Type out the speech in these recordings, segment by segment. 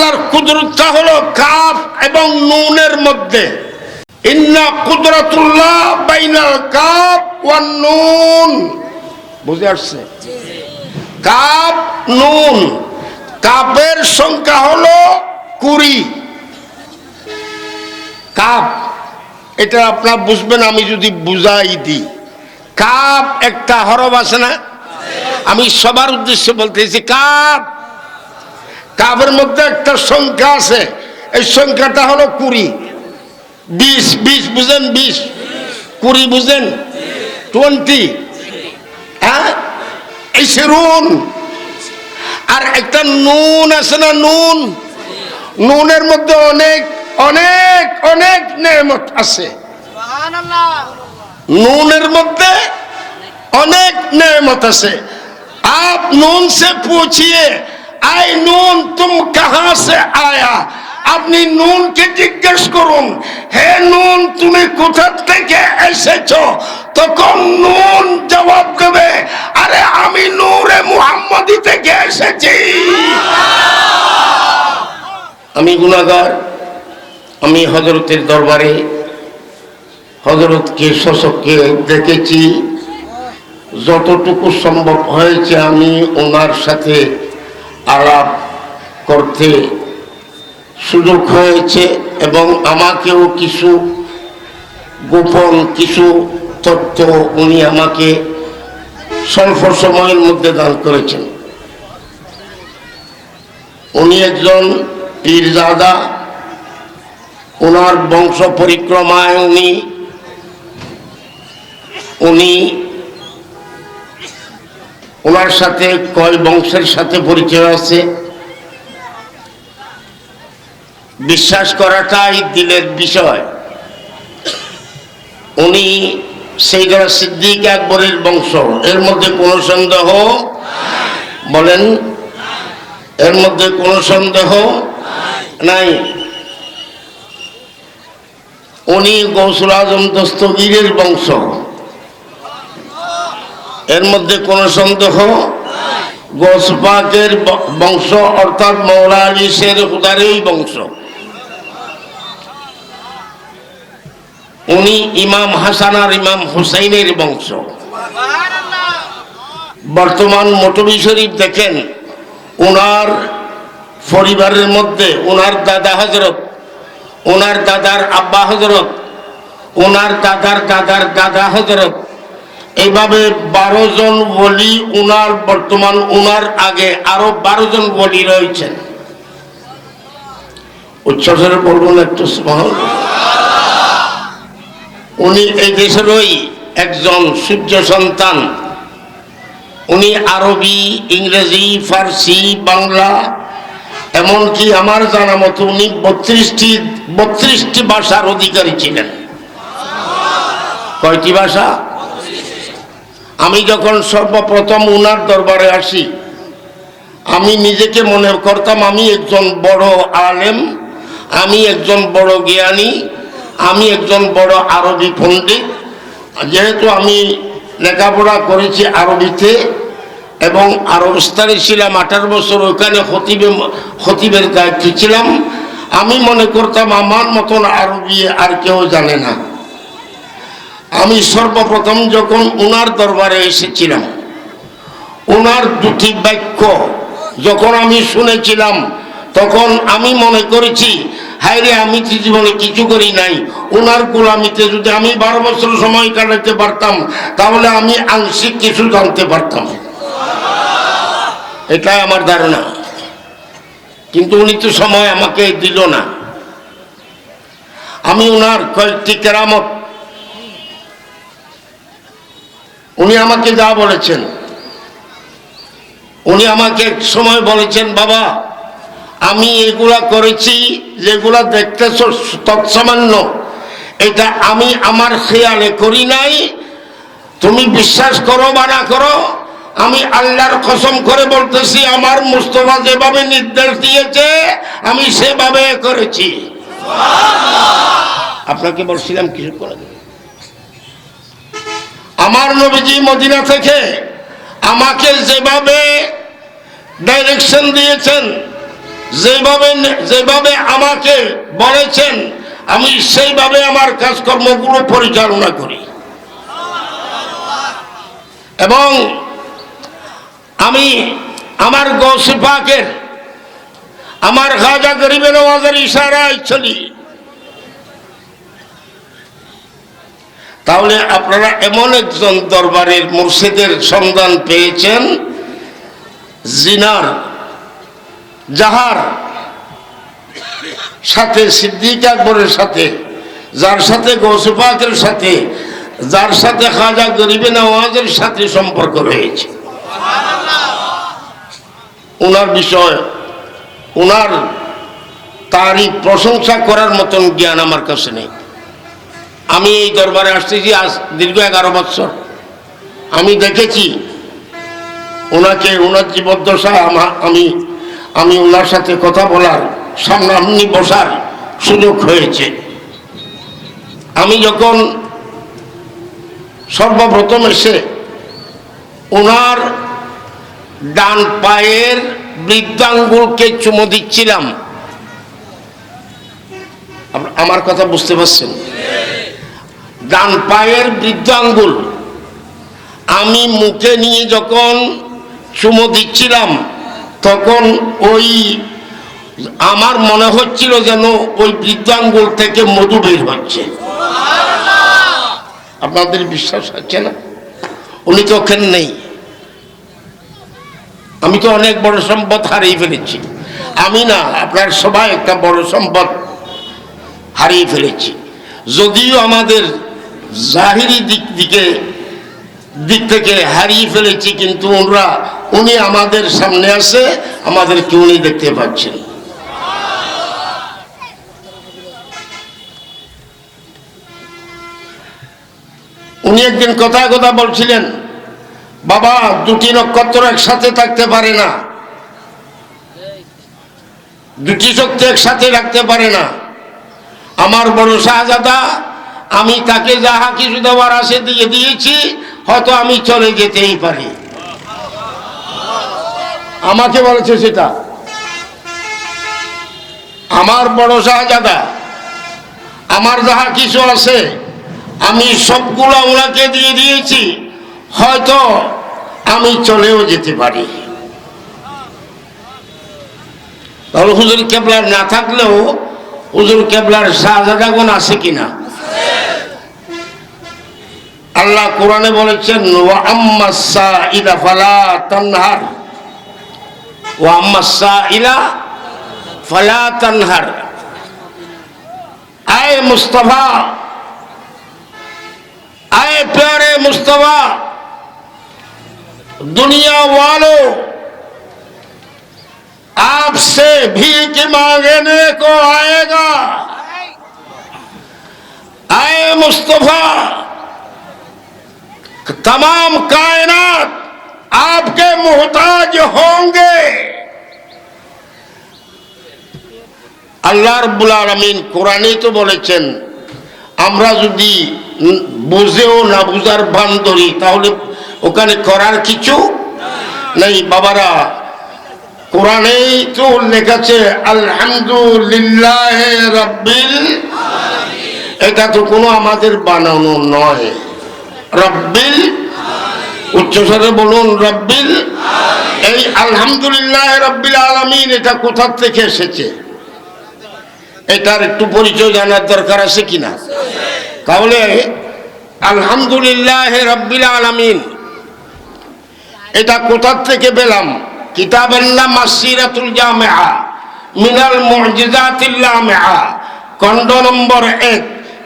আল্লাহর কুদরতটা হলো কাফ এবং নুনের মধ্যে। ইন্না কুদরতুল্লাহ বাইনাল কাফ ওয়ান নুন। বুঝে আসছে? কাপ, নুন। কাপের সংখ্যা হলো কুড়ি। কাপ, এটা আপনার বুঝবেন, আমি যদি বুঝাই দিই। কাপ একটা হরফ আছে না? আমি সবার উদ্দেশ্যে বলতেছি কাপ। কাফের মধ্যে একটা সংখ্যা আছে। এই সংখ্যাটা হলো কুড়ি। বিশ বিশ বুঝেন বিশ। কুড়ি বুঝেন? টোয়েন্টি। হ্যাঁ? এই সেরুন আর একটা নুন আছে না নুন? নুনের মধ্যে অনেক অনেক অনেক নেমত আছে। নুনের মধ্যে অনেক নেমত আছে। আপ নুন সে পুছিয়ে আই নুন তুম কাহা সে আয়া? আপনি নুনকে জিজ্ঞেস করুন, হে নুন, তুমি কোথা থেকে এসেছ? তখন নুন জবাব দেবে, আরে আমি নূরে মুহাম্মাদি থেকে এসেছি। আমি গুণাগার আমি হজরতের দরবারে হজরতকে শশককে দেখেছি। যতটুকু সম্ভব হয়েছে আমি ওনার সাথে আলাপ করতে সুযোগ হয়েছে এবং আমাকেও কিছু গোপন কিছু তথ্য উনি আমাকে স্বল্প সময়ের মধ্যে দান করেছেন। উনি একজন পীরজাদা ওনার বংশ পরিক্রমায় উনি উনি ওনার সাথে কয় বংশের সাথে পরিচয় আছে? বিশ্বাস করাটাই দিলের বিষয়। উনি সেইগড়া সিদ্দিক আকবরের বংশ। এর মধ্যে কোনো সন্দেহ? বলেন, এর মধ্যে কোনো সন্দেহ? নাই। উনি গৌসুল আজম দস্তগীরের বংশ। এর মধ্যে কোনো সন্দেহ? গোসপাকের বংশ, অর্থাৎ মৌলা আলী শের হুদারেই বংশ। উনি ইমাম হাসান আর ইমাম হুসাইনের বংশ। বর্তমান মোটবি শরীফ দেখেন ওনার পরিবারের মধ্যে ওনার দাদা হজরত ওনার দাদার আব্বা হজরত ওনার দাদার দাদার দাদা হজরত এইভাবে বারো জন বলি উনার, বর্তমান উনার আগে আরও বারো জন বলি রয়েছেন। উচ্ছ্বাসের বলবেন একটু উনি এই দেশেরই একজন সূর্য সন্তান। উনি আরবি, ইংরেজি, ফার্সি, বাংলা, এমনকি আমার জানা মতো উনি বত্রিশটি বত্রিশটি ভাষার অধিকারী ছিলেন। কয়টি ভাষা? আমি যখন সর্বপ্রথম উনার দরবারে আসি, আমি নিজেকে মনে করতাম আমি একজন বড় আলেম, আমি একজন বড় জ্ঞানী, আমি একজন বড় আরবি পণ্ডিত। যেহেতু আমি লেখাপড়া করেছি আরবিতে এবং আরবস্থানে ছিলাম, আঠারো বছর ওখানে খতিবে, খতিবের দায়িত্বে ছিলাম, আমি মনে করতাম আমার মতন আরবি আর কেউ জানে না। আমি সর্বপ্রথম যখন ওনার দরবারে এসেছিলাম ওনার দুটি বাক্য যখন আমি শুনেছিলাম, তখন আমি মনে করেছি হাইরে আমি তো জীবনে কিছু করি নাই। ওনার গোলামিতে যদি আমি বারো বছর সময় কাটাতে পারতাম, তাহলে আমি আংশিক কিছু জানতে পারতাম। এটাই আমার ধারণা। কিন্তু উনি তো সময় আমাকে দিল না। আমি ওনার কয়েকটি কেরামত উনি আমাকে যা বলেছেন, উনি আমাকে এক সময় বলেছেন, বাবা, আমি এগুলা করেছি, যেগুলা দেখতে তৎসামান্য, এটা আমি আমার খেয়ালে করি নাই। তুমি বিশ্বাস করো বা না করো, আমি আল্লাহর কসম করে বলতেছি, আমার মুস্তফা যেভাবে নির্দেশ দিয়েছে, আমি সেভাবে করেছি। আপনাকে বলছিলাম কিছু করে আমার নবীজি মদিনা থেকে আমাকে যেভাবে ডাইরেকশন দিয়েছেন, যেভাবে যেভাবে আমাকে বলেছেন, আমি সেইভাবে আমার কাজকর্মগুলো পরিচালনা করি। এবং আমি আমার গৌসে আমার খাজা গরিবের নওয়াজের ইশারায় চলি। তাহলে আপনারা এমন একজন দরবারের মুর্শিদের সন্ধান পেয়েছেন, জিনার যাহার সাথে, সিদ্দিক আকবরের সাথে, যার সাথে গৌসুফাকের সাথে, যার সাথে খাজা গরিবে নওয়াজের সাথে সম্পর্ক রয়েছে। ওনার বিষয় ওনার তারই প্রশংসা করার মতন জ্ঞান আমার কাছে নেই। আমি এই দরবারে আসতেছি আজ দীর্ঘ এগারো বছর। আমি দেখেছি ওনাকে, ওনার জীবদ্দশা আমা- আমি আমি ওনার সাথে কথা বলার সামনাসামনি বসার সুযোগ হয়েছে। আমি যখন সর্বপ্রথম এসে ওনার ডান পায়ের বৃদ্ধাঙ্গুলকে চুমো দিচ্ছিলাম আমার কথা বুঝতে পারছেন? ডান পায়ের বৃদ্ধাঙ্গুল। আমি মুখে নিয়ে যখন চুমো দিচ্ছিলাম, তখন ওই আমার মনে হচ্ছিল যেন ওই বৃদ্ধাঙ্গুল থেকে মধু বের হচ্ছে। আপনাদের বিশ্বাস হচ্ছে না? উনি তো ওখানে নেই। আমি তো অনেক বড় সম্পদ হারিয়ে ফেলেছি। আমি না, আপনার সবাই একটা বড় সম্পদ হারিয়ে ফেলেছি। যদিও আমাদের জাহিরি দিক দিকে, দিক থেকে হারিয়ে ফেলেছি, কিন্তু ওরা উনি আমাদের সামনে আসে আমাদেরকে উনি দেখতে পাচ্ছেন। উনি একদিন কথা কথা বলছিলেন, বাবা, দুটি নক্ষত্র একসাথে থাকতে পারে না। দুটি শক্তি একসাথে রাখতে পারে না। আমার বড় শাহজাদা আমি তাকে যাহা কিছু দেওয়ার আসে দিয়ে দিয়েছি, হয়তো আমি চলে যেতেই পারি। আমাকে বলেছে সেটা। আমার বড় শাহজাদা, আমার যাহা কিছু আছে, আমি সবগুলো ওনাকে দিয়ে দিয়েছি, হয়তো আমি চলেও যেতে পারি। তাহলে হুজুর কেবলার না থাকলেও হুজুর কেবলার শাহজাদাগণ আছে কিনা? আল্লাহ কোরআনে বলেছেন ওয়া আম্মাসা ইলা ফালা তানহার ওয়া আম্মাসা ইলা ফালা তানহার আয় মুস্তফা आए प्यारे मुस्तफा दुनिया वालों आपसे भीख मांगने को आएगा आए मुस्तफा तमाम कायनात आपके मोहताज होंगे আল্লাহ রব্বুল আলমিন কোরআনেই তো বলেছেন আমরা যদি উম, বুঝেও না বুঝার ভান ধরি তাহলে ওখানে করার কিছু নেই বাবারা কোরআনেই তো উল্লেখ আছে আলহামদুলিল্লাহ রব্বিল এটা তো কোনো আমাদের বানানো নয় রব্বিল উচ্চস্বরে বলুন, রব্বিল। এই আলহামদুলিল্লাহ রব্বিল আলমিন, এটা কোথা থেকে এসেছে? এটার একটু পরিচয় জানার দরকার আছে কিনা? তাহলে, আলহামদুলিল্লাহ রব্বিল আলামিন, এটা কোথার থেকে পেলাম? কিতাবের নাম মাসিরাতুল জামিআ, মিনাল জামিআ খণ্ড নম্বর এক,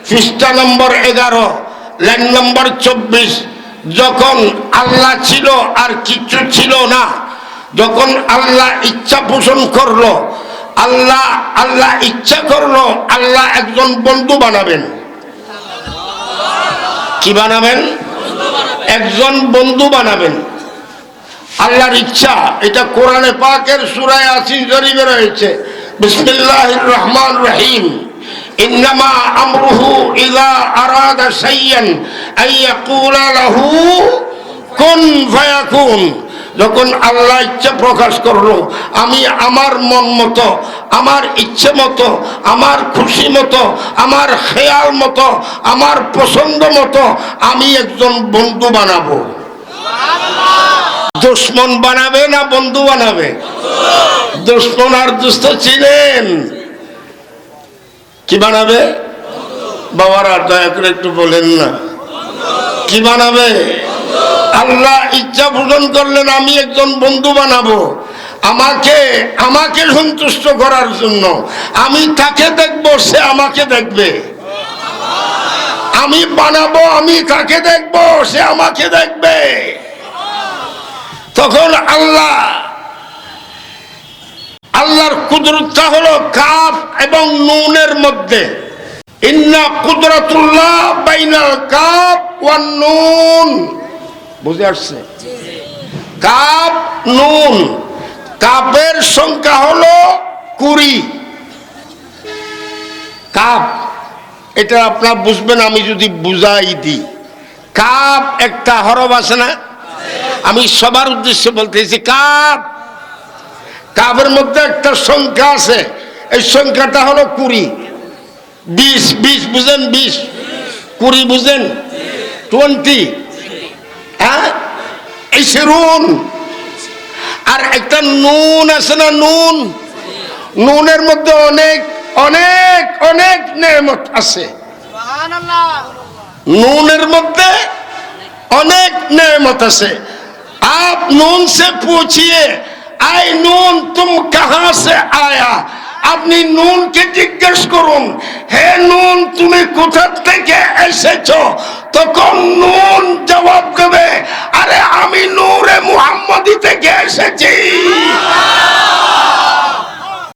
পৃষ্ঠা নম্বর এগারো। লাইন নম্বর চব্বিশ, যখন আল্লাহ ছিল আর কিছু ছিল না, যখন আল্লাহ ইচ্ছা পোষণ করল, আল্লাহ আল্লাহ ইচ্ছা করল, আল্লাহ একজন বন্ধু বানাবেন। কি বানাবেন? একজন বন্ধু বানাবেন। আল্লাহর ইচ্ছা, এটা কোরআনে পাকের সুরায় আসিন জরিবে রয়েছে। বিসমিল্লাহির রহমান রহিম। ইন্নামা আমরুহু ইযা আরাদা শাইয়ান আন ইয়াকুলা লাহু কুন ফায়াকুন। যখন আল্লাহ ইচ্ছা প্রকাশ করল, আমি আমার মন মতো, আমার ইচ্ছে মতো, আমার খুশি মতো, আমার খেয়াল মতো, আমার পছন্দ মতো আমি একজন বন্ধু বানাবো। দুশ্মন বানাবে না বন্ধু বানাবে? দুশ্মন আর দুস্থ ছিলেন কি বানাবে? বাবার, দয়া করে একটু বলেন না। কি বানাবে? আল্লাহ ইচ্ছা পূরণ করলেন আমি একজন বন্ধু বানাবো। আমাকে আমাকে সন্তুষ্ট করার জন্য। আমি তাকে দেখব, সে আমাকে দেখবে। আমি বানাবো, আমি তাকে দেখব, সে আমাকে দেখবে। তখন আল্লাহ আল্লাহর কুদরতটা হলো কাফ এবং নুনের মধ্যে। ইন্না কুদরতুল্লাহ বাইনাল কাফ ওয়ান নুন। বুঝে আসছে? কাপ, নুন। কাপের সংখ্যা হলো কুড়ি। কাপ, এটা আপনার বুঝবেন, আমি যদি বুঝাই দিই। কাপ একটা হরব আছে না? আমি সবার উদ্দেশ্যে বলতেছি কাপ। কাবের মধ্যে একটা সংখ্যা আছে। এই সংখ্যাটা হলো কুড়ি। বিশ বিশ বুঝেন বিশ। কুড়ি বুঝেন? টোয়েন্টি। হ্যাঁ? এই সেরুন আর একটা নুন আছে না নুন? নুনের মধ্যে অনেক অনেক অনেক নেমত আছে। নুনের মধ্যে অনেক নেমত আছে। আপ নুন সে পুছিয়ে আই নুন তুম কাহা সে আয়া? আপনি নুনকে জিজ্ঞেস করুন, হে নুন, তুমি কোথা থেকে এসেছ? তখন নুন জবাব দেবে, আরে আমি নূরে মুহাম্মদি থেকে এসেছি। আল্লাহ